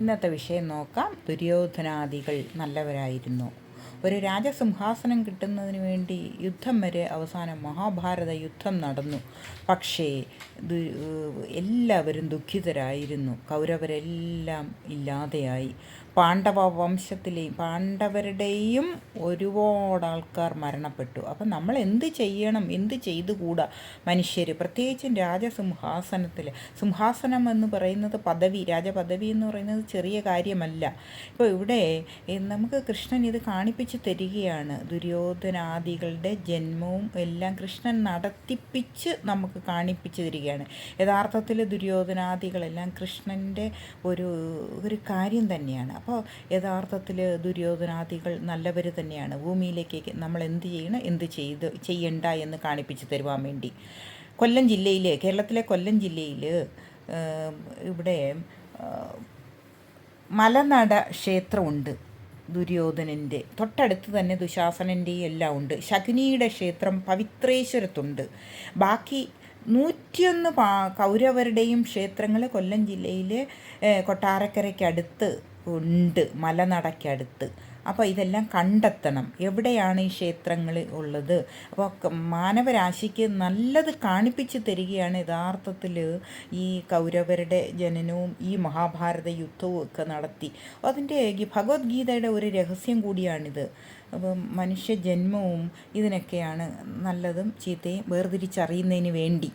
ഇന്നത്തെ വിഷയം നോക്കാം. ദുര്യോധനാദികൾ നല്ലവരായിരുന്നു. ഒരു രാജസിംഹാസനം കിട്ടുന്നതിന് വേണ്ടി യുദ്ധം വരെ അവസാനം മഹാഭാരത യുദ്ധം നടന്നു. പക്ഷേ എല്ലാവരും ദുഃഖിതരായിരുന്നു. കൗരവരെല്ലാം ഇല്ലാതെയായി. പാണ്ഡവ വംശത്തിലെയും പാണ്ഡവരുടെയും ഒരുപാട് ആൾക്കാർ മരണപ്പെട്ടു. അപ്പം നമ്മൾ എന്ത് ചെയ്യണം? എന്ത് ചെയ്തുകൂടാ? മനുഷ്യർ പ്രത്യേകിച്ചും രാജസിംഹാസനത്തിൽ. സിംഹാസനം എന്ന് പറയുന്നത് പദവി. രാജപദവി എന്ന് പറയുന്നത് ചെറിയ കാര്യമല്ല. ഇപ്പോൾ ഇവിടെ നമുക്ക് കൃഷ്ണൻ ഇത് കാണിപ്പിച്ച് തരികയാണ്. ദുര്യോധനാദികളുടെ ജന്മവും എല്ലാം കൃഷ്ണൻ നടത്തിപ്പിച്ച് നമുക്ക് കാണിപ്പിച്ച് തരികയാണ്. യഥാർത്ഥത്തിൽ ദുര്യോധനാദികളെല്ലാം കൃഷ്ണന്റെ ഒരു ഒരു കാര്യം തന്നെയാണ്. അപ്പോൾ യഥാർത്ഥത്തിൽ ദുര്യോധനാദികൾ നല്ലവർ തന്നെയാണ്. ഭൂമിയിലേക്ക് നമ്മൾ എന്ത് ചെയ്യണം? എന്ത് ചെയ്ത് ചെയ്യണ്ട എന്ന് കാണിപ്പിച്ച് തരുവാൻ വേണ്ടി. കൊല്ലം ജില്ലയിൽ കേരളത്തിലെ കൊല്ലം ജില്ലയിൽ ഇവിടെ മലനട ക്ഷേത്രമുണ്ട് ദുര്യോധനന്റെ. തൊട്ടടുത്ത് തന്നെ ദുശാസനന്റെയും എല്ലാം ഉണ്ട്. ശകുനിയുടെ ക്ഷേത്രം പവിത്രേശ്വരത്തുണ്ട്. ബാക്കി നൂറ്റിയൊന്ന് പാ കൗരവരുടെയും ക്ഷേത്രങ്ങൾ കൊല്ലം ജില്ലയിലെ കൊട്ടാരക്കരയ്ക്കടുത്ത് ഉണ്ട്. മലനടയ്ക്കടുത്ത് അപ്പോൾ ഇതെല്ലാം കണ്ടെത്തണം. എവിടെയാണ് ഈ ക്ഷേത്രങ്ങൾ ഉള്ളത്? അപ്പോൾ മാനവരാശിക്ക് നല്ലത് കാണിപ്പിച്ച് തരികയാണ് യഥാർത്ഥത്തിൽ ഈ കൗരവരുടെ ജനനവും ഈ മഹാഭാരത യുദ്ധവും ഒക്കെ നടത്തി. അതിന്റെ ഭഗവത്ഗീതയുടെ ഒരു രഹസ്യം കൂടിയാണിത്. അപ്പം മനുഷ്യ ജന്മവും ഇതിനൊക്കെയാണ് നല്ലതും ചീത്തയും വേർതിരിച്ചറിയുന്നതിന് വേണ്ടി.